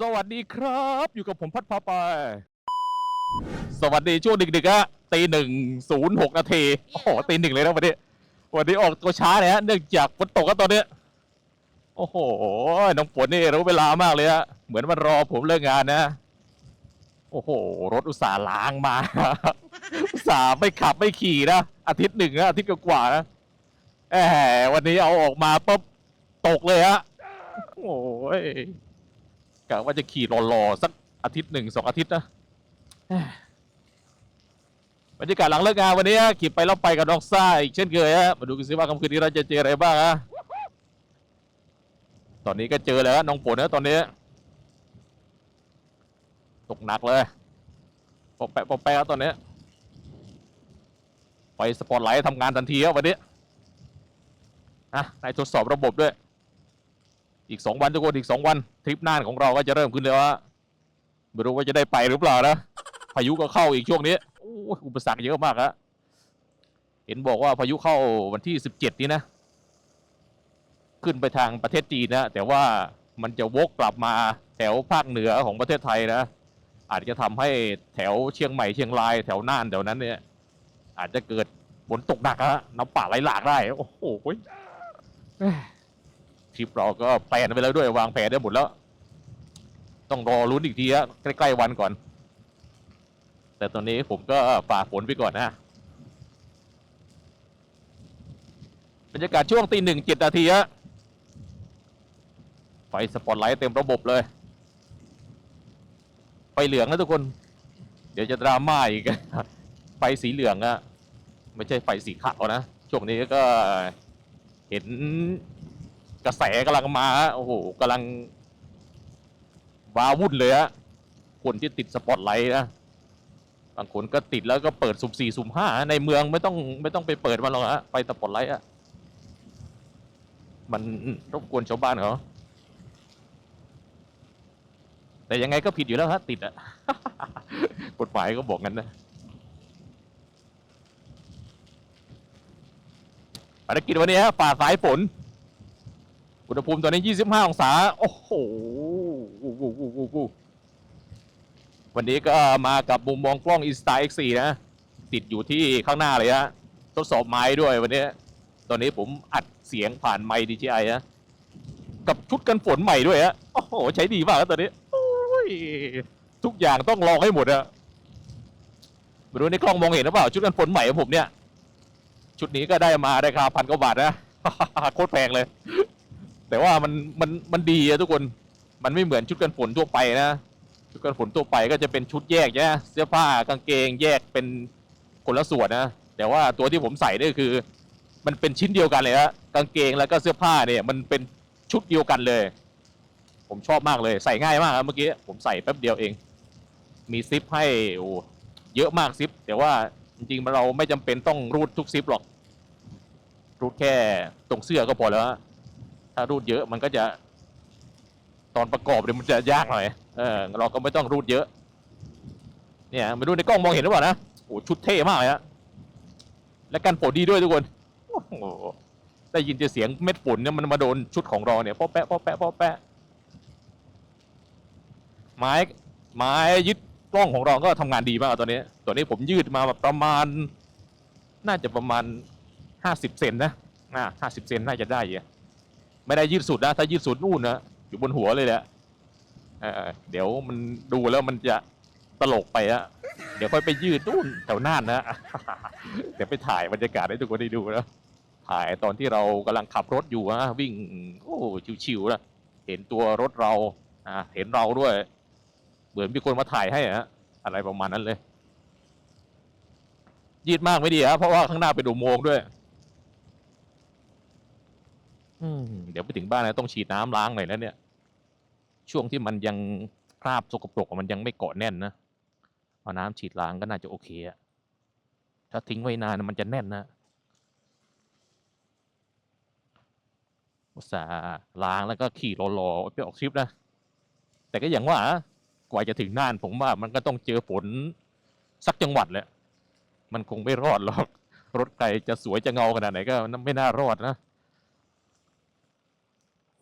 สวัสดีครับ อยู่กับผมพัดพาไป สวัสดีช่วงดึกๆอะตีหนึ่งศูนย์หกนาทีโอ้โหตีหนึ่งเลยนะวันนี้ วันนี้ออกตัวช้าเลยฮะเนื่องจากฝนตกก็ตอนเนี้ยโอ้โหน้องฝนนี่รู้เวลามากเลยฮะเหมือนมันรอผมเลิกงานนะ โอ้โห รถอุตส่าห์ล้างมา อุตส่าห์ไม่ขับไม่ขี่นะอาทิตย์หนึ่งนะอาทิตย์กว่าๆนะแหมวันนี้เอาออกมาปุ๊บตกเลยฮะโอ้ย กะว่าจะขี่รอๆสักอาทิตย์หนึ่งสองอาทิตย์นะบรรยากาศหลังเลิกงานวันนี้ขี่ไปแล้วไปกับน้องซ่าอีกเช่นเคยฮะมาดูกันสิว่าค่ำคืนนี้เราจะเจออะไรบ้างฮะตอนนี้ก็เจอแล้วน้องฝนนะตอนนี้ตกหนักเลยปอแปะปอแปะครับตอนนี้ไฟสปอตไลท์ทำงานทันทีครับวันนี้อะในทดสอบระบบด้วย อีกสองวันทุกคนอีกสองวันทริปน้านของเราก็จะเริ่มขึ้นแล้วไม่รู้ว่าจะได้ไปหรือเปล่านะพายุก็เข้าอีกช่วงนี้โอ้อุปสรรคเยอะมากฮะเห็นบอกว่าพายุเข้าวันที่สิบเจ็ดนี้นะ ขึ้นไปทางประเทศจีนนะ แต่ว่ามันจะวกกลับมาแถวภาคเหนือของประเทศไทยนะ อาจจะทำให้แถวเชียงใหม่เชียงรายแถวน่านแถวนั้นเนี่ย อาจจะเกิดฝนตกหนักฮะน้ำป่าไหลหลากได้ โอ้โห เอ้ยทริปเราก็แพลนไปแล้วด้วยวางแผนได้หมดแล้ว ต้องรอรุ้นอีกทีฮะใกล้ๆวันก่อน แต่ตอนนี้ผมก็ฝ่าฝนไปก่อนนะบรรยากาศช่วงตีหนึ่งเจ็ดนาทีฮะไฟสปอตไลท์เต็มระบบเลย ไฟเหลืองนะทุกคน เดี๋ยวจะดราม่าอีกไฟสีเหลืองอะไม่ใช่ไฟสีขาวนะ ช่วงนี้ก็เห็น กระแสกำลังมาฮะโอ้โหกำลังว้าวุ่นเลยฮะคนที่ติดสปอตไลท์นะบางคนก็ติดแล้วก็เปิดสุ่มสี่สุ่มห้าในเมืองไม่ต้องไม่ต้องไปเปิดมันหรอกฮะไฟสปอตไลท์อะมันรบกวนชาวบ้านเขาแต่ยังไงก็ผิดอยู่แล้วฮะติดอะกฎหมายก็บอกงั้นนะภารกิจวันนี้ฮะฝ่าสายฝน อุณหภูมิตอนนี้ 25 องศา โอ้โหวันนี้ก็มากับมุมมองกล้อง Insta X4 นะ ติดอยู่ที่ข้างหน้าเลยฮะทดสอบไม้ด้วยวันนี้ ตอนนี้ผมอัดเสียงผ่านไมค์ DJI นะกับชุดกันฝนใหม่ด้วยฮะโอ้โห ใช้ดีมากตอนนี้ทุกอย่างต้องลองให้หมดอะไม่รู้ในกล้องมองเห็นหรือเปล่า ชุดกันฝนใหม่ของผมเนี่ย ชุดนี้ก็ได้มาราคาพันกว่าบาทนะโคตรแพงเลย แต่ว่ามันมันมันดีอะทุกคนมันไม่เหมือนชุดกันฝนทั่วไปนะชุดกันฝนทั่วไปก็จะเป็นชุดแยกเนี่ยเสื้อผ้ากางเกงแยกเป็นคนละส่วนนะแต่ว่าตัวที่ผมใส่นี่คือ มันเป็นชิ้นเดียวกันเลยฮะกางเกงแล้วก็เสื้อผ้าเนี่ย มันเป็นชุดเดียวกันเลย ผมชอบมากเลยใส่ง่ายมากครับเมื่อกี้ผมใส่แป๊บเดียวเอง มีซิปให้โอ้เยอะมากซิป แต่ว่าจริงๆเราไม่จำเป็นต้องรูดทุกซิปหรอกรูดแค่ตรงเสื้อก็พอแล้วฮะ ถ้ารูดเยอะมันก็จะ ตอนประกอบเนี่ยมันจะยากหน่อยเออเราก็ไม่ต้องรูดเยอะ เนี่ยมาดูในกล้องมองเห็นหรือเปล่านะโอ้ชุดเท่มากเลยฮะและกันฝนดีด้วยทุกคนโอ้โหได้ยินแต่เสียงเม็ดฝนเนี่ยมันมาโดนชุดของเราเนี่ยป้อแปะป้อแปะป้อแปะไม้ไม้ยึดกล้องของเราก็ทำงานดีมากตอนนี้ตัวนี้ผมยืดมาแบบประมาณ น่าจะประมาณห้าสิบเซนนะห้าสิบเซนน่าจะได้อยู่ ไม่ได้ยืดสุดนะ ถ้ายืดสุดนู่นนะอยู่บนหัวเลยแหละเออเดี๋ยวมันดูแล้วมันจะตลกไปอะเดี๋ยวค่อยไปยืดนู่นแถวน่านนะ เดี๋ยวไปถ่ายบรรยากาศให้ทุกคนได้ดูนะถ่ายตอนที่เรากำลังขับรถอยู่นะวิ่ง โอ้ชิวๆนะเห็นตัวรถเราอ่าเห็นเราด้วย เหมือนมีคนมาถ่ายให้ฮะอะไรประมาณนั้นเลย ยืดมากไม่ดีครับเพราะว่าข้างหน้าเป็นอุโมงค์ด้วย อืมเดี๋ยวไปถึงบ้านนะต้องฉีดน้ำล้างหน่อยนะเนี่ย ช่วงที่มันยังคราบสกปรกอะมันยังไม่เกาะแน่นนะเอาน้ำฉีดล้างก็น่าจะโอเคอะถ้าทิ้งไว้นานมันจะแน่นนะอุตส่าห์ล้างแล้วก็ขี่รอๆไปออกทริปนะ แต่ก็อย่างว่ากว่าจะถึงน่านผมว่ามันก็ต้องเจอฝนสักจังหวัดแหละ มันคงไม่รอดหรอก รถไกลจะสวยจะเงาขนาดไหนก็ไม่น่ารอดนะ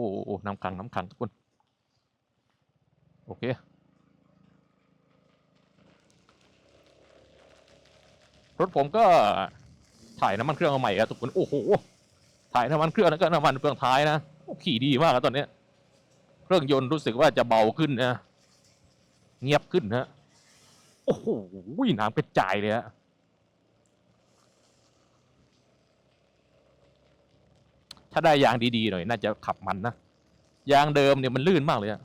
โอ้โหน้ำขังน้ำขังทุกคน โอเครถผมก็ถ่ายน้ำมันเครื่องมาใหม่ครับทุกคนโอ้โหถ่ายน้ำมันเครื่องแล้วก็น้ำมันเปลืองท้ายนะขี่ดีมากครับตอนนี้เครื่องยนต์รู้สึกว่าจะเบาขึ้นนะเงียบขึ้นนะโอ้โหน้ำกระจายเลยฮะาได้ยางดีๆหน่อยน่าจะขับมันนะยางเดิมเนี่ยมันลื่นมากเลยอะ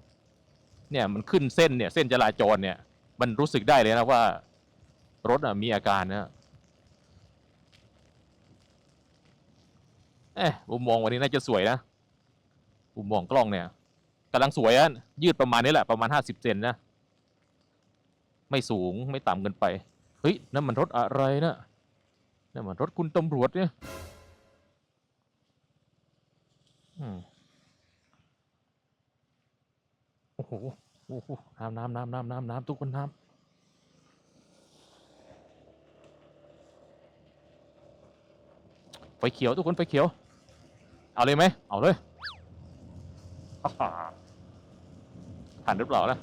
เนี่ยมันขึ้นเส้นเนี่ยเส้นจราจรเนี่ย มันรู้สึกได้เลยนะว่ารถอะมีอาการนะเอ๊ะมุมมองวันนี้น่าจะสวยนะมุมมองกล้องเนี่ยกำลังสวยอะยืดประมาณนี้แหละประมาณห้าสิบเซนนะไม่สูงไม่ต่ำเกินไป เฮ้ยนั่นมันรถอะไรนะนั่นมันรถคุณตำรวจเนี่ย โอ้โหโอ้โหน้ำน้ำน้ำน้ำน้ำน้ำทุกคนน้ำไฟเขียวทุกคนไฟเขียว เอาเลยไหมเอาเลยฮ่านหรือเปล่านะ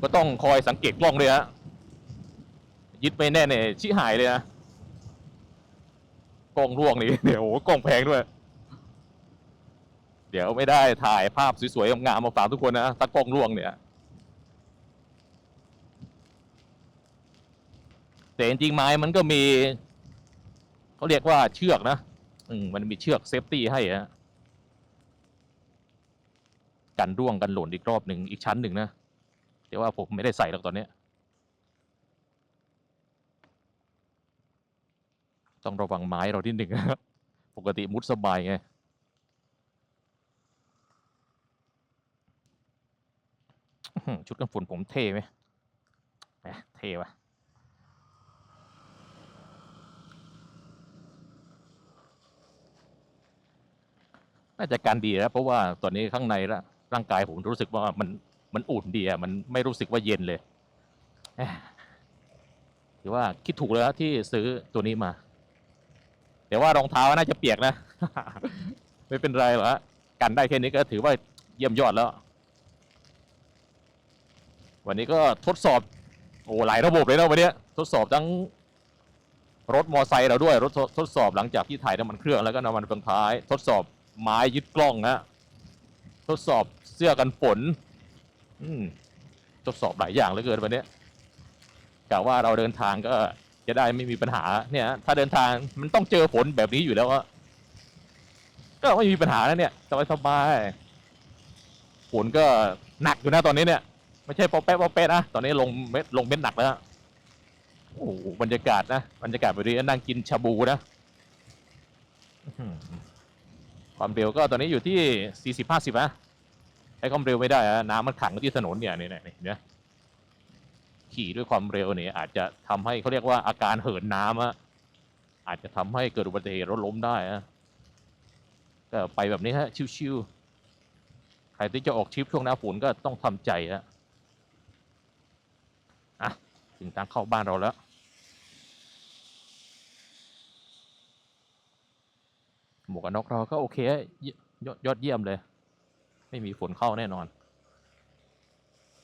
ก็ต้องคอยสังเกตกล้องเลยฮะยึดไม่แน่เนี่ยชี้หายเลยนะ กล้องร่วงนี่เดี๋ยวโอ้โหกล้องแพงด้วย เดี๋ยวไม่ได้ถ่ายภาพสวยๆงามๆมาฝากทุกคนนะถ้ากล้องร่วงเนี่ยแต่จริงๆไม้มันก็มีเขาเรียกว่าเชือกนะอืมมันมีเชือกเซฟตี้ให้ฮะกันร่วงกันหล่นอีกรอบหนึ่งอีกชั้นหนึ่งนะแต่ว่าผมไม่ได้ใส่หรอกตอนเนี้ย ต้องระวังไม้เราที่หนึ่งปกติมุดสบายไงชุดกันฝนผมเท่ไหมเท่วะน่าจะการดีแล้วเพราะว่าตอนนี้ข้างในละร่างกายผมรู้สึกว่ามันมันอุ่นดีอะมันไม่รู้สึกว่าเย็นเลยถือว่าคิดถูกแล้วที่ซื้อตัวนี้มา แต่ว่ารองเท้าน่าจะเปียกนะ ไม่เป็นไรหรอกฮะกันได้แค่นี้ก็ถือว่าเยี่ยมยอดแล้ว วันนี้ก็ทดสอบ โอ้หลายระบบเลยนะวันนี้ทดสอบทั้งรถมอไซค์เราด้วยรถทดทดสอบหลังจากที่ถ่ายน้ำมันเครื่องแล้วก็น้ำมันเฟืองท้าย ทดสอบไม้ยึดกล้องนะทดสอบเสื้อกันฝน อืมทดสอบหลายอย่างเหลือเกินวันนี้กะว่าเราเดินทางก็ จะได้ไม่มีปัญหาเนี่ย ถ้าเดินทางมันต้องเจอฝนแบบนี้อยู่แล้วอะก็ไม่มีปัญหาแล้วเนี่ยสบายสบายๆฝนก็หนักอยู่นะตอนนี้เนี่ยไม่ใช่ปอแป๊ะปอแป๊ะนะตอนนี้ลงเม็ดลงเม็ดหนักแล้วโอ้โหบรรยากาศนะบรรยากาศแบบนี้นั่งกินชาบูนะความเร็วก็ตอนนี้อยู่ที่สี่สิบห้าสิบนะใช้ความเร็วไม่ได้อะน้ำมันขังที่ถนนเนี่ยนี่เนี่ยเนไหม ขี่ด้วยความเร็วเนี่ยอาจจะทำให้เขาเรียกว่าอาการเหินน้ำอะอาจจะทำให้เกิดอุบัติเหตุรถล้มได้อะก็ไปแบบนี้ฮะชิวๆใครที่จะออกทริปช่วงหน้าฝนก็ต้องทำใจฮะอะถึงทางเข้าบ้านเราแล้วหมวกกันน็อกเราก็โอเคเยี่ยยอดยอดเยี่ยมเลย ไม่มีฝนเข้าแน่นอน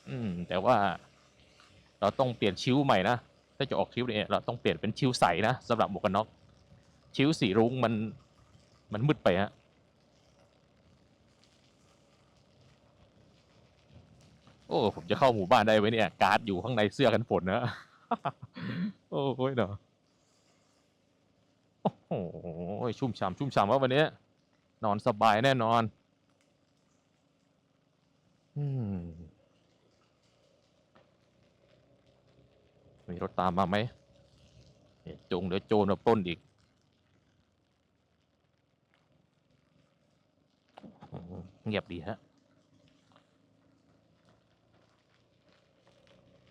อืม แต่ว่า เราต้องเปลี่ยนชิ้วใหม่นะถ้าจะออกทริปเนี่ยเราต้องเปลี่ยนเป็นชิ้วใสนะสำหรับหมวกกันน็อกชิ้วสีรุ้งมันมันมืดไปฮะโอ้ผมจะเข้าหมู่บ้านได้ไหมเนี่ย การ์ดอยู่ข้างในเสื้อกันฝนนะโอ้โหเนาะโอ้โหชุ่มฉ่ำชุ่มฉ่ำว่าวันนี้นอนสบายแน่นอน อืม มีรถตามมาไหมเนี่ยจงเดี๋ยวโจรมาปล้นอีกเงียบดีฮะ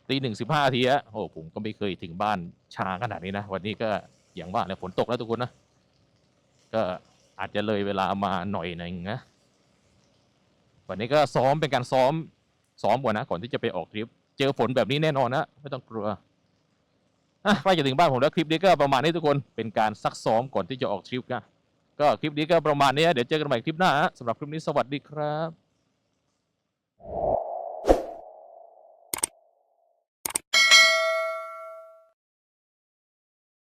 ตีหนึ่งสิบห้าทีฮะโอ้ผมก็ไม่เคยถึงบ้านช้าขนาดนี้นะ วันนี้ก็อย่างว่าเนี่ยฝนตกแล้วทุกคนนะ ก็อาจจะเลยเวลามาหน่อยหนึ่งนะ วันนี้ก็ซ้อมเป็นการซ้อมซ้อมก่อนนะ ก่อนที่จะไปออกทริป เจอฝนแบบนี้แน่นอนนะ ไม่ต้องกลัว อะใกล้จะถึงบ้านผมแล้วคลิปนี้ก็ประมาณนี้ทุกคนเป็นการซักซ้อมก่อนที่จะออกทริปนะก็คลิปนี้ก็ประมาณนี้เดี๋ยวเจอกันใหม่คลิปหน้าสำหรับคลิปนี้สวัสดีครับ